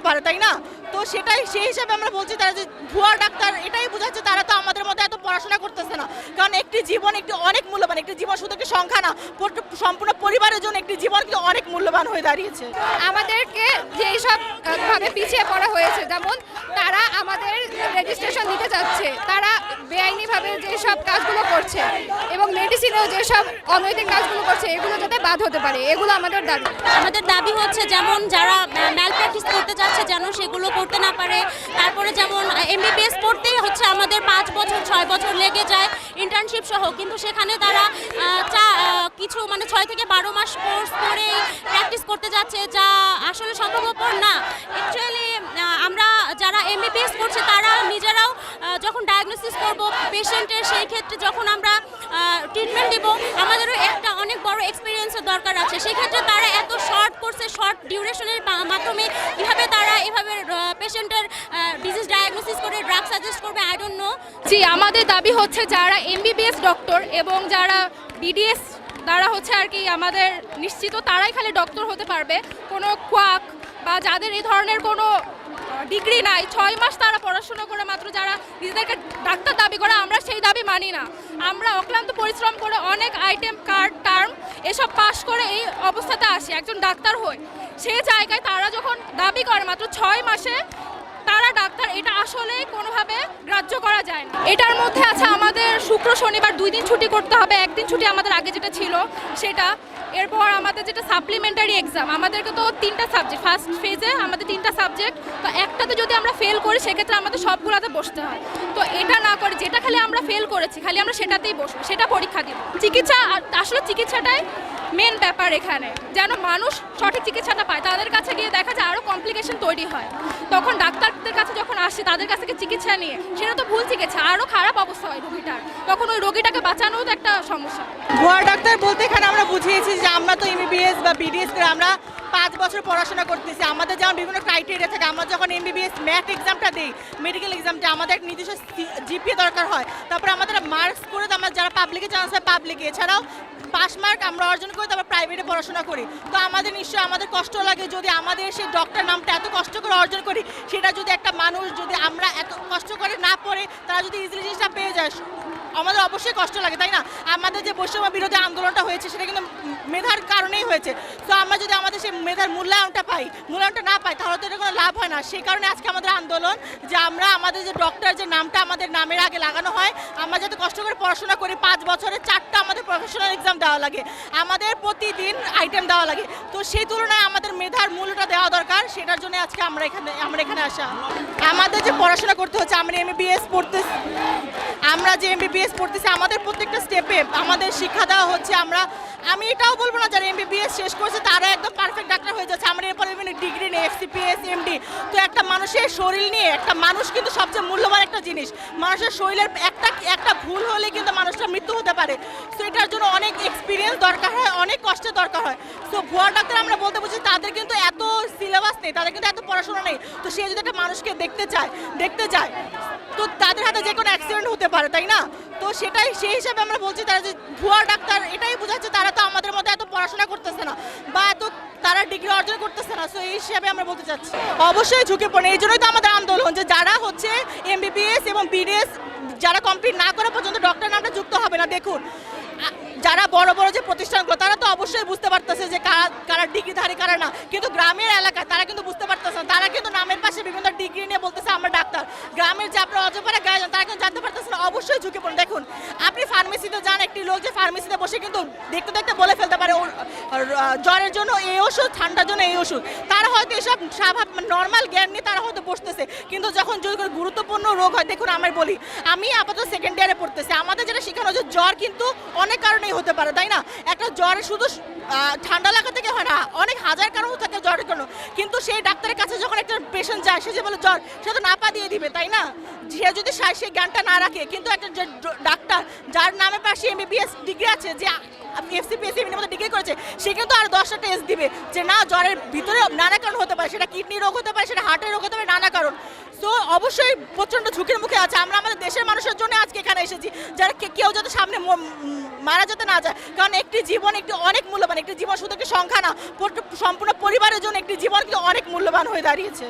হতে পারে, তাই না? তো সেটাই, সেই হিসাবে আমরা বলছি তারা যে ভুয়া ডাক্তার, এটাই বোঝাচ্ছে তারা তো আমাদের মধ্যে এত পড়াশোনা করতেছে না। কারণ একটি জীবন একটি অনেক মূল্যবান, একটি জীবন শুধু একটি সংখ্যা না সম্পূর্ণ পরিবারের জন্য একটি জীবন কিন্তু অনেক মূল্যবান হয়ে দাঁড়িয়েছে। আমাদেরকে যেই সব ভাবে পিছিয়ে পড়া হয়েছে, যেমন তারা আমাদের রেজিস্ট্রেশন দিতে যাচ্ছে তারা বেআইনিভাবে যেসব কাজগুলো করছে এবং মেডিসিনেও যেসব অনৈতিক কাজগুলো করছে, এগুলো যাতে বাদ হতে পারে, এগুলো আমাদের দাবি। আমাদের দাবি হচ্ছে যেমন যারা ম্যাল প্র্যাকটিস করতে যাচ্ছে যেন সেগুলো করতে না পারে। তারপরে যেমন এমবিবিএস পড়তেই হচ্ছে আমাদের পাঁচ বছর, ছয় বছর লেগে যায় ইন্টার্নশিপ সহ। কিন্তু সেখানে তারা চা কিছু মানে ছয় থেকে বারো মাস কোর্স করেই প্র্যাকটিস করতে যাচ্ছে, যা আসলে সম্ভবপর না। অ্যাকচুয়ালি যারা এমবিবিএস করছে, তারা নিজেরাও যখন ডায়াগনোসিস করব পেশেন্টের সেই ক্ষেত্রে যখন আমরা ট্রিটমেন্ট দিব, আমাদেরও একটা অনেক বড় এক্সপিরিয়েন্সের দরকার আছে। সেক্ষেত্রে তারা এত শর্ট কোর্সে শর্ট ডিউরেশনের মাধ্যমে কীভাবে তারা এভাবে পেশেন্টের ডিজিজ ডায়াগনোসিস করে ড্রাগ সাজেস্ট করবে আই ডোন্ট নো জি, আমাদের দাবি হচ্ছে যারা এমবিবিএস ডক্টর এবং যারা বিডিএস তারা হচ্ছে আর কি আমাদের নিশ্চিত, তারাই খালি ডক্টর হতে পারবে। কোনো কোয়াক বা যাদের এই ধরনের কোনো ডিগ্রি নাই, ছয় মাস তারা পড়াশোনা করে, মাত্র যারা নিজেদেরকে ডাক্তার দাবি করে, আমরা সেই দাবি মানি না। আমরা অক্লান্ত পরিশ্রম করে অনেক আইটেম কার্ড টার্ম এসব পাশ করে এই অবস্থাতে আসি, একজন ডাক্তার হই। সেই জায়গায় তারা যখন দাবি করে, মাত্র ছয় মাসে তারা ডাক্তার, এটা আসলে কোনোভাবে গ্রাহ্য করা যায় না। এটার মধ্যে আছে আমাদের শুক্র শনিবার, দুই দিন ছুটি করতে হবে, একদিন ছুটি আমাদের আগে যেটা ছিল, সেটা এরপর আমাদের যেটা সাপ্লিমেন্টারি এক্সাম আমাদেরকে তো তিনটা সাবজেক্ট ফার্স্ট ফেজে আমাদের তিনটা সাবজেক্ট তো একটাতে যদি আমরা ফেল করি, সেক্ষেত্রে আমাদের সবগুলোতে বসতে হয়। তো এটা না করে, যেটা খালি আমরা ফেল করেছি, খালি আমরা সেটাতেই বসবো, সেটা পরীক্ষা দিব। চিকিৎসা আসলে চিকিৎসাটাই মেন ব্যাপার এখানে, যেন মানুষ সঠিক চিকিৎসাটা পায়। তাদের কাছে গিয়ে দেখা যায় আরও কমপ্লিকেশন তৈরি হয়। তখন ডাক্তারদের কাছে যখন আসে, তাদের কাছ থেকে চিকিৎসা নিয়ে, সেটা তো ভুল চিকিৎসা। আরও খারাপ অবস্থা হয় রোগীটার। তখন ওই রোগীটাকে বাঁচানোও তো একটা সমস্যা। ভুয়া ডাক্তার বলতে এখানে আমরা বুঝিয়েছি যে আমরা তো এমবিবিএস বা বিডিএস করে আমরা পাঁচ বছর পড়াশোনা করতেছি। আমাদের যেমন বিভিন্ন ক্রাইটেরিয়া থাকে, আমরা যখন এমবিবিএস ম্যাথ এক্সামটা দিই মেডিকেল এক্সামটা আমাদের এক নিজস্ব জিপিএ দরকার হয়। তারপরে আমাদের মার্কস করে আমরা যারা পাবলিকে চান্স হয় পাবলিকে এছাড়াও পাস মার্ক আমরা অর্জন করি তারপর প্রাইভেটে পড়াশোনা করি। তো আমাদের নিশ্চয়ই আমাদের কষ্ট লাগে যদি আমাদের সেই ডক্টর নামটা এত কষ্ট করে অর্জন করি, সেটা যদি একটা মানুষ যদি আমরা এত কষ্ট করে না পড়ে, তারা যদি ইজিলি জিনিসটা পেয়ে যায়। আমাদের অবশ্যই কষ্ট লাগে, তাই না? আমাদের যে বৈষম্য বিরোধী আন্দোলনটা হয়েছে, সেটা কিন্তু মেধার কারণেই হয়েছে। তো আমরা যদি আমাদের সেই মেধার মূল্যায়নটা পাই, মূল্যায়নটা না পাই, তাহলে তো এটা কোনো লাভ হয় না। সেই কারণে আজকে আমাদের আন্দোলন, যে আমরা আমাদের যে ডক্টর যে নামটা আমাদের নামের আগে লাগানো হয়, আমরা যাতে কষ্ট করে পড়াশোনা করি, পাঁচ বছরে চারটা আমাদের প্রফেশনাল এক্সাম দেওয়া লাগে। আমাদের প্রতিদিন আইটেম দেওয়া লাগে। তো সেই তুলনায় আমাদের মেধার মূল্যটা দেওয়া দরকার, সেটার জন্য আজকে আমরা এখানে আমরা এখানে আসা। আমাদের যে পড়াশোনা করতে হচ্ছে, আমরা এমবিবিএস পড়তেছি। আমরা যে এমবিবিএস পড়তেছি, আমাদের প্রত্যেকটা স্টেপে আমাদের শিক্ষা দেওয়া হচ্ছে, আমরা আমি এটাও বলব না, যারা এমবিবিএস শেষ করেছে, তারা একদম পারফেক্ট ডাক্তার হয়ে যাচ্ছে। আমার এরপরে বিভিন্ন ডিগ্রি নেই এফসিপিএস এমডি তো একটা মানুষের শরীর নিয়ে, একটা মানুষ কিন্তু সবচেয়ে মূল্যবান একটা জিনিস। মানুষের শরীরের একটা একটা ভুল হলে কিন্তু মানুষটা মৃত্যু হতে পারে। তো এটার জন্য অনেক এক্সপিরিয়েন্স দরকার হয়, অনেক কষ্টের দরকার হয়। তো ভুয়া ডাক্তার আমরা বলতে বুঝি তাদের কিন্তু এত সিলেবাস নেই, তাদের কিন্তু এত পড়াশোনা নেই। তো সে যদি একটা মানুষকে দেখতে চায় দেখতে চায়, তো তাদের হাতে যে কোনো অ্যাক্সিডেন্ট হতে পারে, তাই না? তো সেটাই, সেই হিসাবে আমরা বলছি তারা যে ভুয়া ডাক্তার, এটাই বোঝাচ্ছে তারা তো আমাদের মধ্যে এত পড়াশোনা করতেছে না বা এত তারা ডিগ্রি অর্জন করতেছে না। তো এই হিসাবে আমরা বলতে চাচ্ছি। অবশ্যই ঝুঁকে পড়ে এই জন্যই তো আমাদের আন্দোলন যে যারা হচ্ছে এমবিবিএস এবং বিডিএস যারা কমপ্লিট না করা পর্যন্ত ডক্টর নামটা যুক্ত হবে না। দেখুন যারা বড় বড় যে প্রতিষ্ঠানগুলো, তারা তো অবশ্যই বুঝতে পারতেছে যে কারা কারা ডিগ্রিধারী, কারা না। কিন্তু গ্রামের এলাকায় তারা কিন্তু বুঝতে পারতেছে না। তারা কিন্তু নামের পাশে বিভিন্ন ডিগ্রি নিয়ে বলতেছে, আমরা ডাক্তার। গ্রামের যে আপনার অজপাড়া গায়ে যান তারা কিন্তু জানতে পারতেছে না ঝুঁকে পড়েন। দেখুন, আপনি ফার্মেসিতে যান, একটি লোক যে ফার্মেসিতে বসে কিন্তু দেখতে দেখতে বলে জ্বরের জন্য এই ওষুধ, ঠান্ডার জন্য এই ওষুধ। তারা হয়তো এসব স্বাভাবিক নর্মাল জ্ঞান নিয়ে তারা হয়তো বসতেছে। কিন্তু যখন যদি গুরুত্বপূর্ণ রোগ হয়, দেখুন আমি বলি, আমি আপাতত সেকেন্ড ইয়ারে পড়তেছি। আমাদের যেটা শেখানো যে জ্বর কিন্তু অনেক কারণেই হতে পারে, তাই না? একটা জ্বর শুধু ঠান্ডা লাগা থেকে হয় না, অনেক হাজার কারণ থাকে জ্বরের কারণ কিন্তু সেই ডাক্তারের কাছে যখন একটা পেশেন্ট যায়, সে যে বলে, জ্বর, সে তো নাপা দিয়ে দিবে তাই না? সে যদি সেই জ্ঞানটা না রাখে, কিন্তু একটা ডাক্তার, যার নামে পাশে এমবিবিএস ডিগ্রি আছে, যে এফসিপিএস এমনি মতো ডিগ্রি করেছে, সে কিন্তু আর দশটা টেস্ট দিবে। যে না, জ্বরের ভিতরে নানা কারণ হতে পারে, সেটা কিডনি রোগ হতে পারে, সেটা হার্টের রোগ হতে পারে, নানা কারণ। তো অবশ্যই প্রচণ্ড ঝুঁকির মুখে আছে। আমরা আমাদের দেশের মানুষের জন্য আজকে এখানে এসেছি। যারা কেউ যাতে সামনে মারা যেতে না যায়। কারণ একটি জীবন একটি অনেক মূল্যবান। একটি জীবন শুধু একটি সংখ্যা না, পুরো- সম্পূর্ণ পরিবারের জন্য একটি জীবন কিন্তু অনেক মূল্যবান হয়ে দাঁড়িয়েছে।